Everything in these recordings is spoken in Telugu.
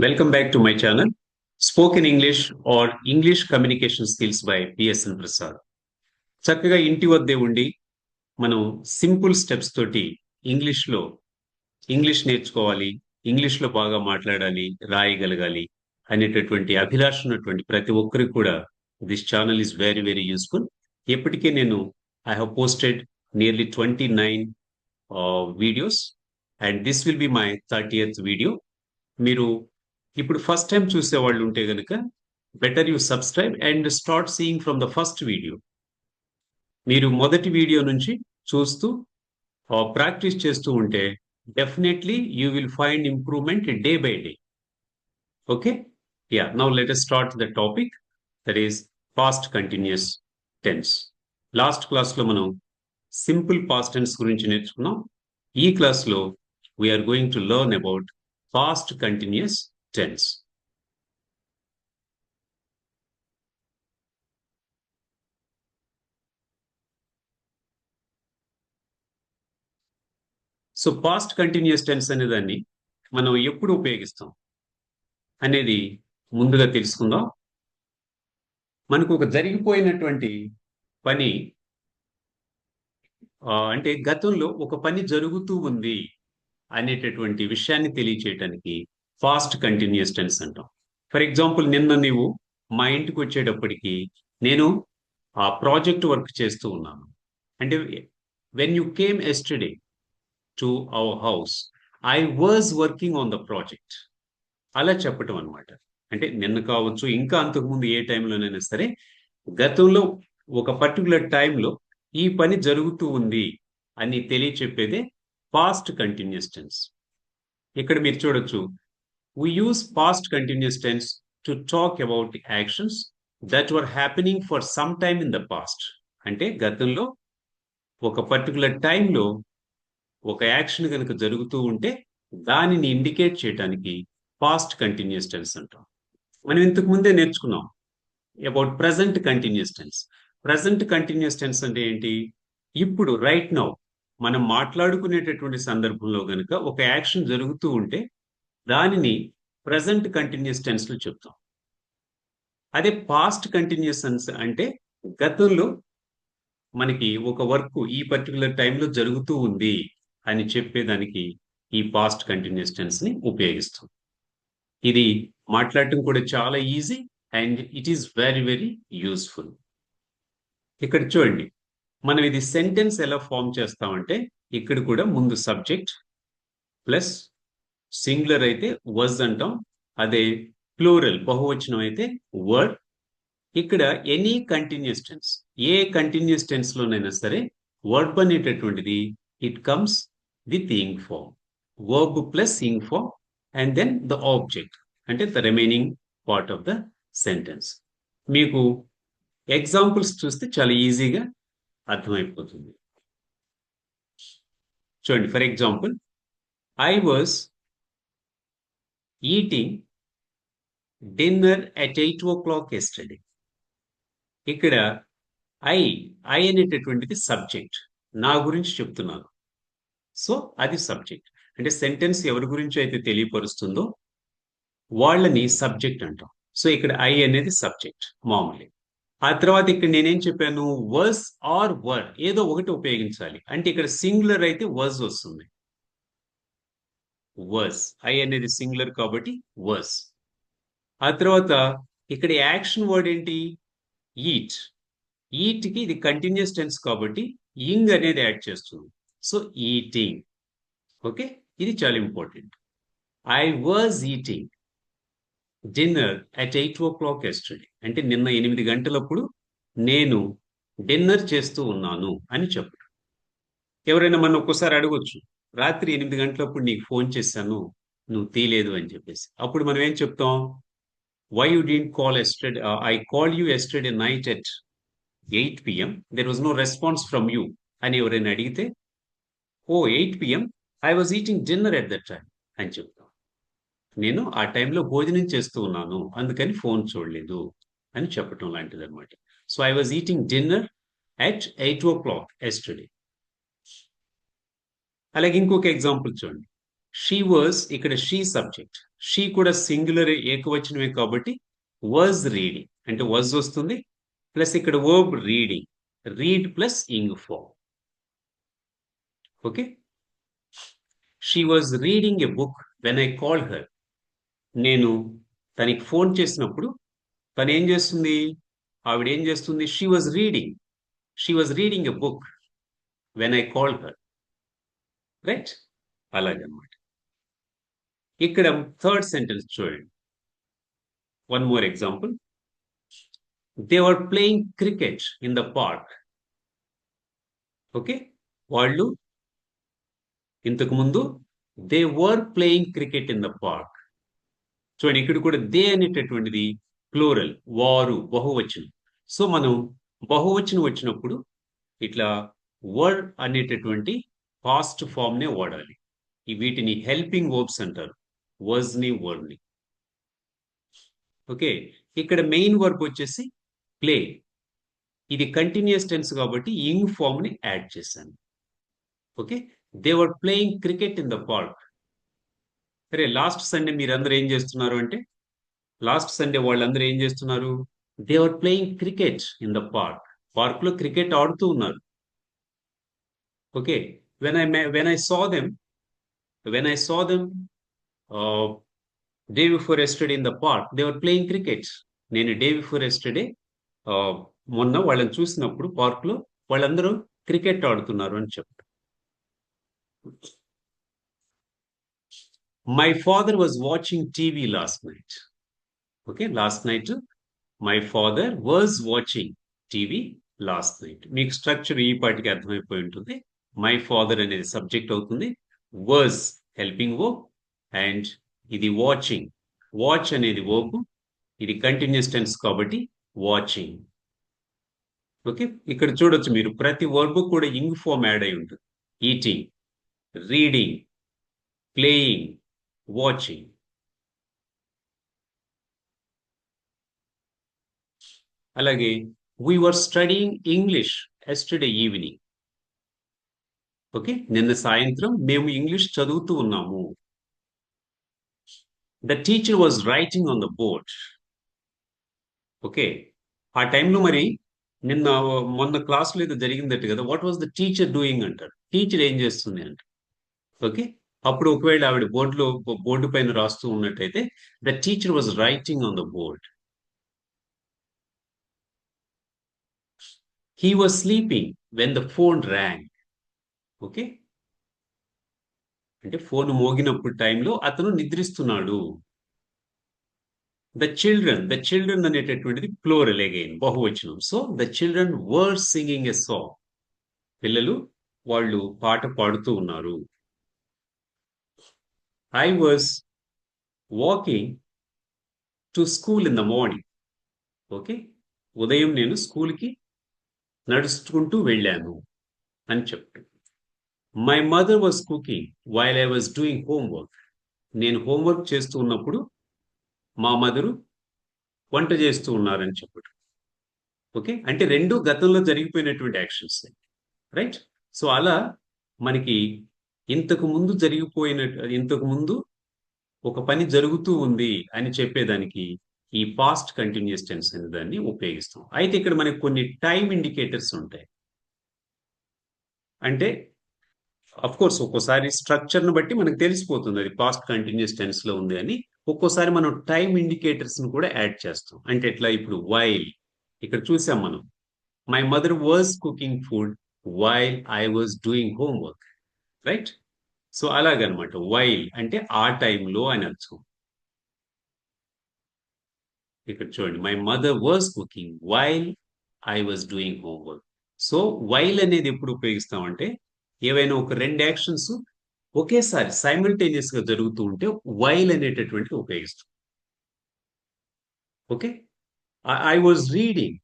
Welcome back to my channel, Spoken English or English Communication Skills by PSN Prasad చక్కగా ఇంటి వద్దే ఉండి మనం సింపుల్ స్టెప్స్ తోటి ఇంగ్లీష్లో ఇంగ్లీష్ నేర్చుకోవాలి ఇంగ్లీష్లో బాగా మాట్లాడాలి రాయగలగాలి అనేటటువంటి అభిలాష ఉన్నటువంటి ప్రతి ఒక్కరికి కూడా this channel is very very useful ఎప్పటికే నేను I have posted nearly twenty nine videos and this will be my thirty eighth video మీరు ఇప్పుడు ఫస్ట్ టైం చూసే వాళ్ళు ఉంటే కనుక better you subscribe and start seeing from the first video మీరు మొదటి వీడియో నుంచి చూస్తూ ప్రాక్టీస్ చేస్తూ ఉంటే definitely you will find improvement day by day okay yeah now let start the topic that is past continuous tense last క్లాస్లో మనం సింపుల్ పాస్ట్ టెన్స్ గురించి నేర్చుకున్నాం. ఈ క్లాస్లో we are going to learn about past continuous tense. So past continuous tense అనేదాన్ని మనం ఎప్పుడు ఉపయోగిస్తాం అనేది ముందుగా తెలుసుకుందాం మనకు ఒక జరిగిపోయినటువంటి పని అంటే గతంలో ఒక పని జరుగుతూ ఉంది అనేటటువంటి విషయాన్ని తెలియచేయటానికి ఫాస్ట్ కంటిన్యూస్ టెన్స్ అంటాం. ఫర్ ఎగ్జాంపుల్ నిన్న నీవు మా ఇంటికి వచ్చేటప్పటికి నేను ఆ ప్రాజెక్ట్ వర్క్ చేస్తూ ఉన్నాను. అంటే when you came yesterday to our house I was working on the project అలా చెప్పటం అనమాట అంటే నిన్న కావచ్చు ఇంకా అంతకుముందు ఏ టైంలోనైనా సరే గతంలో ఒక పర్టికులర్ టైంలో ఈ పని జరుగుతూ ఉంది అని తెలియచెప్పేదే పాస్ట్ కంటిన్యూస్ టెన్స్ ఇక్కడ మీరు చూడొచ్చు we use past continuous tense to talk about the actions that were happening for some time in the past. అంటే గతంలో ఒక పర్టికులర్ టైంలో ఒక యాక్షన్ కనుక జరుగుతూ ఉంటే దానిని ఇండికేట్ చేయడానికి పాస్ట్ కంటిన్యూస్ టెన్స్ అంటాం. మనం ఇంతకు ముందే నేర్చుకున్నాం about present continuous tense present continuous tense అంటే ఏంటి? ఇప్పుడు రైట్ నౌ మనం మాట్లాడుకునేటటువంటి సందర్భంలో కనుక ఒక యాక్షన్ జరుగుతూ ఉంటే దానిని ప్రజెంట్ కంటిన్యూస్ టెన్స్లో చెప్తాం. అదే పాస్ట్ కంటిన్యూస్ టెన్స్ అంటే గతంలో మనకి ఒక వర్క్ ఈ పర్టికులర్ టైంలో జరుగుతూ ఉంది అని చెప్పేదానికి ఈ పాస్ట్ కంటిన్యూస్ టెన్స్ని ఉపయోగిస్తాం. ఇది మాట్లాడటం కూడా చాలా easy and it is very very useful ఇక్కడ చూడండి. మనం ఇది సెంటెన్స్ ఎలా ఫామ్ చేస్తామంటే ఇక్కడ కూడా ముందు సబ్జెక్ట్ ప్లస్ సింగులర్ అయితే వజ్ అంటాం అదే ప్లూరల్ బహువచనం అయితే వర్డ్. ఇక్కడ ఎనీ కంటిన్యూస్ టెన్స్ ఏ కంటిన్యూస్ టెన్స్ లోనైనా సరే వర్బ్ అనేటటువంటిది it comes with ing form verb plus ing form and then the object అంటే the remaining part of the sentence మీకు ఎగ్జాంపుల్స్ చూస్తే చాలా ఈజీగా అర్థమైపోతుంది. చూడండి for example I was eating dinner at eight o'clock yesterday ఇక్కడ ఐ ఐ అనేటటువంటిది సబ్జెక్ట్ నా గురించి చెప్తున్నాను. సో అది సబ్జెక్ట్ అంటే సెంటెన్స్ ఎవరి గురించి అయితే తెలియపరుస్తుందో వాళ్ళని సబ్జెక్ట్ అంటాం. సో ఇక్కడ ఐ అనేది సబ్జెక్ట్ మామూలు. ఆ తర్వాత ఇక్కడ నేనేం చెప్పాను? వర్స్ ఆర్ వర్ ఏదో ఒకటి ఉపయోగించాలి. అంటే ఇక్కడ సింగులర్ అయితే వర్స్ వస్తుంది. వర్స్ ఐ అనేది సింగులర్ కాబట్టి వర్స్ ఆ తర్వాత ఇక్కడ యాక్షన్ వర్డ్ ఏంటి? ఈట్ ఈట్కి ఇది కంటిన్యూస్ టెన్స్ కాబట్టి ఇంగ్ అనేది యాడ్ చేస్తుంది. సో ఈటింగ్ ఓకే ఇది చాలా important I was eating dinner at eight o'clock yesterday అంటే నిన్న ఎనిమిది గంటలప్పుడు నేను డిన్నర్ చేస్తూ ఉన్నాను అని చెప్పారు ఎవరైనా మన ఒక్కోసారి అడగొచ్చు. రాత్రి ఎనిమిది గంటలప్పుడు నీకు ఫోన్ చేశాను నువ్వు తీయలేదు అని చెప్పేసి. అప్పుడు మనం ఏం చెప్తాం? Why you didn't call yesterday I call you yesterday night at eight PM there was no response from you అని ఎవరైనా అడిగితే ఓ eight PM I was eating dinner at that time అని చెప్తాం. నేను ఆ టైంలో భోజనం చేస్తూ ఉన్నాను అందుకని ఫోన్ చూడలేదు అని చెప్పటం లాంటిది అనమాట so I was eating dinner at eight o'clock yesterday అలాగే ఇంకొక ఎగ్జాంపుల్ చూడండి. షీ వాజ్ ఇక్కడ షీ సబ్జెక్ట్ షీ కూడా సింగులర్ ఏకవచనమే కాబట్టి వాజ్ రీడింగ్ అంటే వాజ్ వస్తుంది ప్లస్ ఇక్కడ verb reading read plus ing form okay she was reading a book when I call her నేను తనకి ఫోన్ చేసినప్పుడు తను ఏం చేస్తుంది? ఆవిడ ఏం చేస్తుంది? She was reading she was reading a book when I call her right అలాగనమాట ఇక్కడ థర్డ్ సెంటెన్స్ చూడండి. One more example they are playing cricket in the park okay వాళ్ళు ఇంతకు ముందు they were playing cricket in the park చూడండి ఇక్కడ కూడా దే అనేటటువంటిది ప్లూరల్ వారు బహువచనం. సో మనం బహువచనం వచ్చినప్పుడు ఇట్లా వర్డ్ అనేటటువంటి పాస్ట్ ఫామ్నే వాడాలి. ఈ వీటిని హెల్పింగ్ వర్బ్స్ అంటారు. వర్జ్ని వర్డ్ని ఓకే? ఇక్కడ మెయిన్ వర్బ్ వచ్చేసి ప్లే. ఇది కంటిన్యూస్ టెన్స్ కాబట్టి ఇంగ్ ఫామ్ని యాడ్ చేశాను. Okay? They were playing cricket in the park. సరే లాస్ట్ సండే మీరందరూ ఏం చేస్తున్నారు అంటే లాస్ట్ సండే వాళ్ళందరూ ఏం చేస్తున్నారు? They are playing cricket in the park. పార్క్లో క్రికెట్ ఆడుతూ ఉన్నారు. Okay? When I met, when I saw them, when I saw them uh, day before yesterday in the park they were playing cricket నేను డే బిఫోర్ ఎస్టర్డే మొన్న వాళ్ళని చూసినప్పుడు పార్క్లో వాళ్ళందరూ క్రికెట్ ఆడుతున్నారు అని చెప్పారు. My father was watching TV last night okay last night my father was watching TV last night మీకు స్ట్రక్చర్ ఈ పాటికి అర్థమైపోయి ఉంటుంది. మై ఫాదర్ అనేది సబ్జెక్ట్ అవుతుంది. వర్స్ హెల్పింగ్ ఓ అండ్ ఇది వాచింగ్ వాచ్ అనేది ఓపు ఇది కంటిన్యూస్ టెన్స్ కాబట్టి వాచింగ్ ఓకే ఇక్కడ చూడొచ్చు మీరు. ప్రతి వర్బ్ కూడా ఇంగ్ ఫామ్ యాడ్ అయి ఉంటుంది. ఈటింగ్ రీడింగ్ ప్లేయింగ్ వాచింగ్ అలాగే we were studying English yesterday evening okay? నిన్న సాయంత్రం మేము ఇంగ్లీష్ చదువుతూ ఉన్నాము. The teacher was writing on the board okay? ఆ టైంలో మరి నిన్న మొన్న క్లాస్లో ఏదో జరిగిందట్టు కదా what was the teacher doing అంటారు. టీచర్ ఏం చేస్తుంది అంట. ఓకే? అప్పుడు ఒకవేళ ఆవిడ బోర్డులో బోర్డు పైన రాస్తూ ఉన్నట్టయితే the teacher was writing on the board he was sleeping when the phone rang okay? అంటే ఫోన్ మోగినప్పుడు టైంలో అతను నిద్రిస్తున్నాడు. ద చిల్డ్రన్ ద చిల్డ్రన్ అనేటటువంటిది ప్లోరల్ అగైన్ బహువచనం. So the children were singing a song. పిల్లలు వాళ్ళు పాట పాడుతూ ఉన్నారు. I was walking to school in the morning. Okay? ఉదయం నేను స్కూల్కి నడుచుకుంటూ వెళ్ళాను అని చెప్పాడు. My mother was cooking while I was doing homework నేను హోంవర్క్ చేస్తూ ఉన్నప్పుడు మా మదరు వంట చేస్తూ ఉన్నారని చెప్పాడు ఓకే అంటే రెండు గతంలో జరిగిపోయినటువంటి యాక్షన్స్ రైట్ సో అలా మనకి ఇంతకు ముందు జరిగిపోయిన ఇంతకు ముందు ఒక పని జరుగుతూ ఉంది అని చెప్పేదానికి ఈ పాస్ట్ కంటిన్యూస్ టెన్స్ అనే దాన్ని ఉపయోగిస్తాం. అయితే ఇక్కడ మనకి కొన్ని టైం ఇండికేటర్స్ ఉంటాయి. అంటే అఫ్ కోర్స్ ఒక్కోసారి స్ట్రక్చర్ను బట్టి మనకు తెలిసిపోతుంది అది పాస్ట్ కంటిన్యూస్ టెన్స్లో ఉంది అని. ఒక్కోసారి మనం టైం ఇండికేటర్స్ను కూడా యాడ్ చేస్తాం. అంటే ఎట్లా? ఇప్పుడు వైల్ ఇక్కడ చూసాం మనం. My mother was cooking food while I was doing homework right so అలాగనమాట. వైల్ అంటే ఆ టైంలో అని అర్థం. ఇక్కడ చూడండి. My mother was cooking while I was doing homework so while అనేది ఎప్పుడు ఉపయోగిస్తామంటే ఏవైనా ఒక రెండు యాక్షన్స్ ఒకేసారి సైమల్టేనియస్గా జరుగుతూ ఉంటే వైల్ అనేటటువంటి ఉపయోగిస్తాం. Okay? I was reading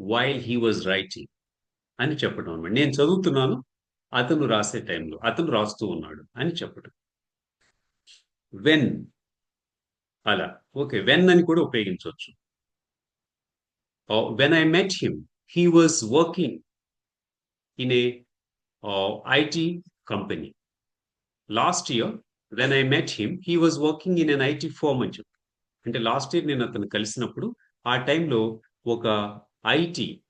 while he was writing అని చెప్పడం అనమాట. నేను చదువుతున్నాను అతను రాసే టైంలో అతను రాస్తూ ఉన్నాడు అని చెప్పడం వెన్ అలా. ఓకే వెన్ అని కూడా ఉపయోగించవచ్చు. When I met him he was working in a IT company last year when I met him he was working in an IT firm అని చెప్పి అంటే లాస్ట్ ఇయర్ నేను అతను కలిసినప్పుడు ఆ టైంలో ఒక ఐటీ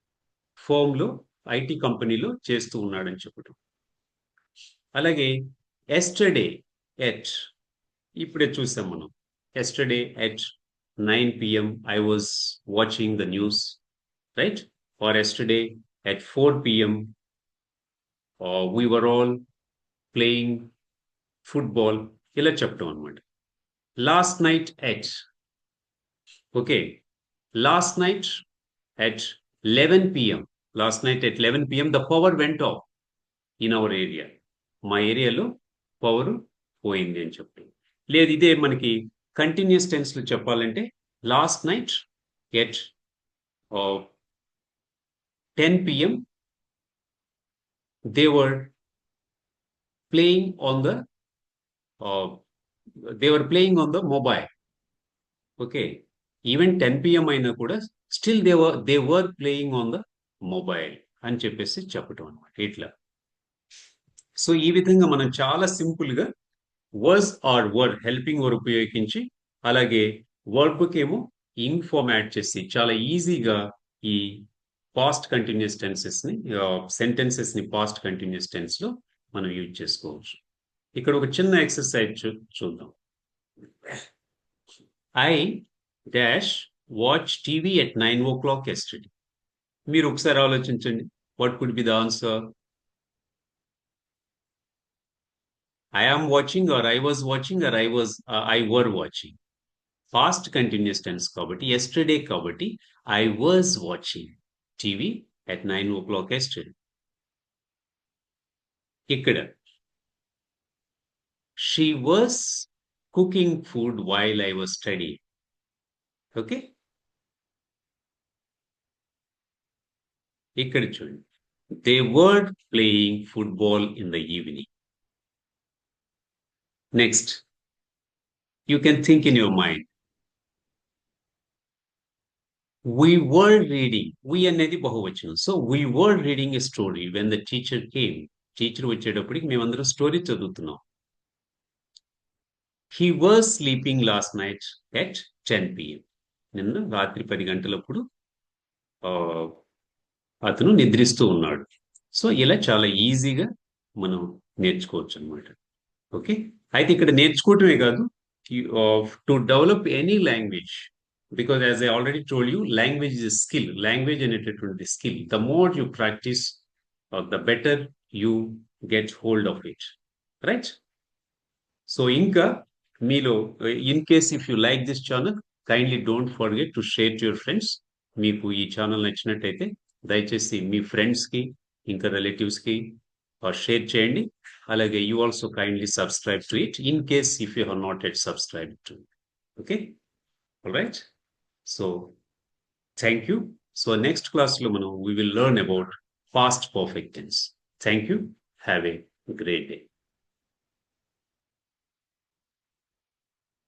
ఫోమ్లో ఐటీ కంపెనీలో చేస్తూ ఉన్నాడని చెప్పడం అలాగే ఎస్టర్డే ఎట్ ఇప్పుడే చూసాం మనం. Yesterday at nine PM I was watching the news right or yesterday at four PM we were all playing football ఇలా చెప్పడం అనమాట last night at okay last night at eleven PM last night at eleven PM the power went off in our area మా ఏరియాలో పవర్ పోయింది అని చెప్పి లేదు ఇదే మనకి కంటిన్యూస్ టెన్స్లో చెప్పాలంటే last night at ten PM they were playing playing on uh, they were playing on the mobile okay even ten PM అయినా కూడా still they were they were playing on the mobile అని చెప్పేసి చెప్పటం అనమాట ఇట్లా. సో ఈ విధంగా మనం చాలా సింపుల్గా was or word helping were ఉపయోగించి అలాగే వర్బ్కి ఏమో ఇన్ఫార్మ్ యాడ్ చేసి చాలా ఈజీగా ఈ పాస్ట్ కంటిన్యూస్ టెన్సెస్ని సెంటెన్సెస్ని పాస్ట్ కంటిన్యూస్ టెన్స్లో మనం యూజ్ చేసుకోవచ్చు. ఇక్కడ ఒక చిన్న ఎక్సర్సైజ్ చూ చూద్దాం. I dash watch TV at nine o'clock yesterday మీరు ఒకసారి ఆలోచించండి. What could be the answer I am watching or I was watching or I was I were watching past continuous tense కాబట్టి ఎస్టర్డే కాబట్టి I was watching watching TV at 9 o'clock yesterday. ఇక్కడ she was cooking food while I was studying. Okay? ఇక్కడ చూడండి they were playing football in the evening. Next, you can think in your mind. We word reading we అనేది బహువచనం. So we word reading a story when the teacher came teacher వచ్చేటప్పటికి మేమందరం స్టోరీ చదువుతున్నాం. He was sleeping last night at ten PM నిన్న రాత్రి పది గంటలప్పుడు అతను నిద్రిస్తూ ఉన్నాడు. సో ఇలా చాలా ఈజీగా మనం నేర్చుకోవచ్చు అనమాట ఓకే అయితే ఇక్కడ నేర్చుకోవటమే కాదు to develop any language because as I already told you language is skill language అనేటటువంటి skill the more you practice the better you get hold of it right so ఇంకా మీలో in case if you like this channel kindly don't forget to share to your friends మీకు ఈ ఛానల్ నచ్చినట్టయితే దయచేసి మీ ఫ్రెండ్స్కి ఇంకా రిలేటివ్స్కి షేర్ చేయండి అలాగే you also kindly subscribe to it in case if you have not yet subscribe to okay right So thank you. So next class Lumino, we will learn about past perfect tense. Thank you. Have a great day.